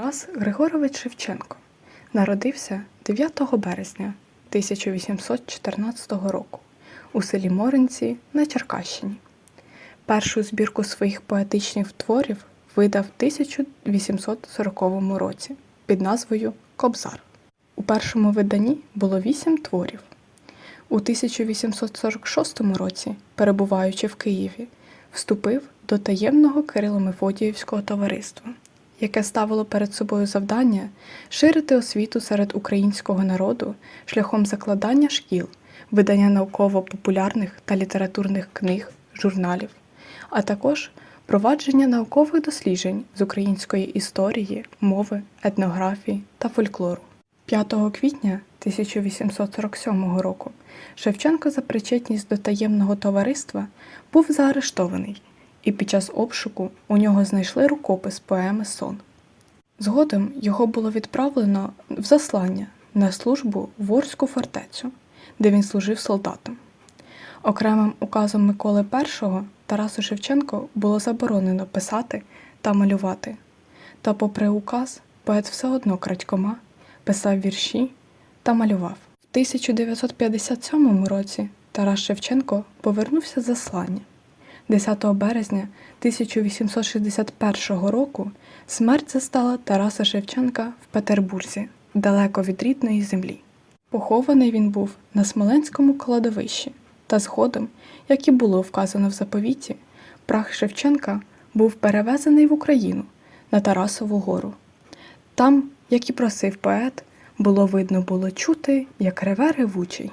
Тарас Григорович Шевченко народився 9 березня 1814 року у селі Моринці на Черкащині. Першу збірку своїх поетичних творів видав в 1840 році під назвою Кобзар. У першому виданні було вісім творів. У 1846 році, перебуваючи в Києві, вступив до таємного Кирило-Мефодіївського товариства, яке ставило перед собою завдання ширити освіту серед українського народу шляхом закладання шкіл, видання науково-популярних та літературних книг, журналів, а також провадження наукових досліджень з української історії, мови, етнографії та фольклору. 5 квітня 1847 року Шевченко за причетність до таємного товариства був заарештований, і під час обшуку у нього знайшли рукопис поеми Сон. Згодом його було відправлено в заслання на службу в Орську фортецю, де він служив солдатом. Окремим указом Миколи І Тарасу Шевченко було заборонено писати та малювати. Та, попри указ, поет все одно крадькома писав вірші та малював. В 1957 році Тарас Шевченко повернувся з заслання. 10 березня 1861 року смерть застала Тараса Шевченка в Петербурзі, далеко від рідної землі. Похований він був на Смоленському кладовищі, та згодом, як і було вказано в заповіті, прах Шевченка був перевезений в Україну на Тарасову гору. Там, як і просив поет, було видно було чути, як реве ревучий.